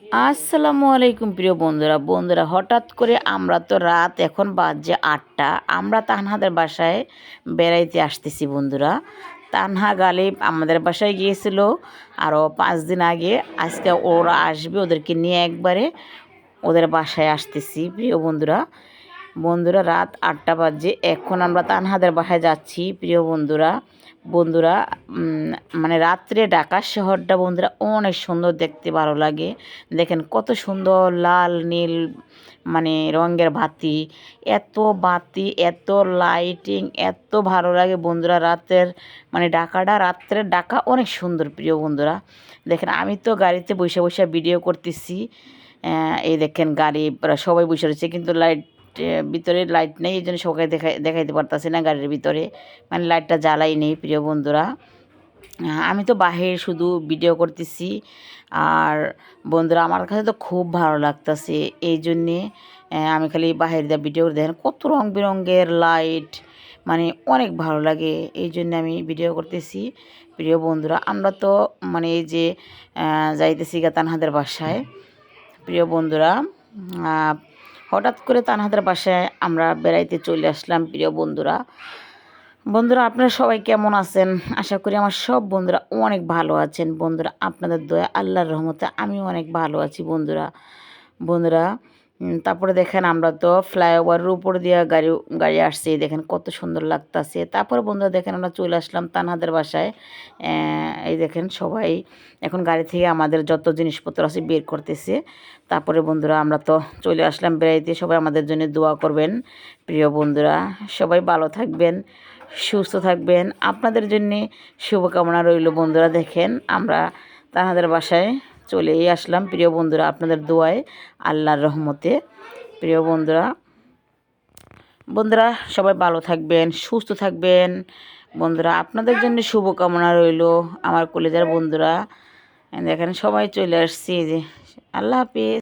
আসসালামু আলাইকুম প্রিয় বন্ধুরা। বন্ধুরা, হঠাৎ করে আমরা তো রাত এখন বাজে আটটা। আমরা তানহাদের বাসায় বেড়াইতে আসতেছি বন্ধুরা। তানহা গালিব আমাদের বাসায় গিয়েছিল। আরও পাঁচ দিন আগে আজকে ওরা আসবে ওদেরকে নিয়ে একবারে ওদের বাসায় আসতেছি। প্রিয় বন্ধুরা বন্ধুরা, রাত আটটা বাজে। এখন আমরা তানহাদের বাসায় যাচ্ছি, প্রিয় বন্ধুরা। বন্ধুরা মানে রাত্রে ঢাকা শহরটা বন্ধুরা অনেক সুন্দর, দেখতে ভালো লাগে। দেখেন কত সুন্দর লাল, নীল মানে রঙের বাতি। এত বাতি, এত লাইটিং এত ভালো লাগে বন্ধুরা রাতের মানে ঢাকাটা, রাত্রের ঢাকা অনেক সুন্দর, প্রিয় বন্ধুরা। দেখেন, আমি তো গাড়িতে বসে বসে ভিডিও করতেছি। এই দেখেন গাড়ি সবাই বসে রয়েছে, কিন্তু লাইট ভিতরে লাইট নেই, এই জন্য সবাই দেখাই দেখাইতে পারতাছি না গাড়ির ভিতরে। মানে লাইটটা জ্বালাই নেই, প্রিয় বন্ধুরা। আমি তো বাহির শুধু ভিডিও করতেছি। আর বন্ধুরা, আমার কাছে তো খুব ভালো লাগতেছে। এই জন্যে আমি খালি বাহির দিয়ে ভিডিও দেখেন, কত রং বেরঙের লাইট মানে অনেক ভালো লাগে, এই জন্য আমি ভিডিও করতেছি। প্রিয় বন্ধুরা, আমরা তো মানে এই যে যাইতেছি গা তানহাদের বাসায়। প্রিয় বন্ধুরা হঠাৎ করে তানহাদের বাসায় আমরা বেড়াইতে চলে আসলাম, প্রিয় বন্ধুরা। বন্ধুরা, আপনারা সবাই কেমন আছেন? আশা করি আমার সব বন্ধুরা অনেক ভালো আছেন। বন্ধুরা, আপনাদের দয়া, আল্লাহর রহমতে আমিও অনেক ভালো আছি বন্ধুরা। বন্ধুরা তারপরে দেখেন আমরা তো ফ্লাইওভারের উপর দিয়ে গাড়ি গাড়ি আসছি, দেখেন কত সুন্দর লাগতাছে। তারপরে বন্ধুরা দেখেন আমরা চলে আসলাম তানহাদের বাসায়। এই দেখেন সবাই এখন গাড়ি থেকে আমাদের যত জিনিসপত্র আছে বের করতেছে। তারপরে বন্ধুরা আমরা তো চলে আসলাম বেড়াইতে। সবাই আমাদের জন্য দোয়া করবেন। প্রিয় বন্ধুরা, সবাই ভালো থাকবেন, সুস্থ থাকবেন। আপনাদের জন্যে শুভকামনা রইল বন্ধুরা, দেখেন আমরা তাহাদের বাসায় চলেই আসলাম, প্রিয় বন্ধুরা, আপনাদের দোয়ায়, আল্লাহর রহমতে। প্রিয় বন্ধুরা বন্ধুরা, সবাই ভালো থাকবেন, সুস্থ থাকবেন। বন্ধুরা, আপনাদের জন্য শুভকামনা রইল আমার কলেজের বন্ধুরা। দেখেন সবাই চলে আসছি। যে আল্লাহ হাফিজ।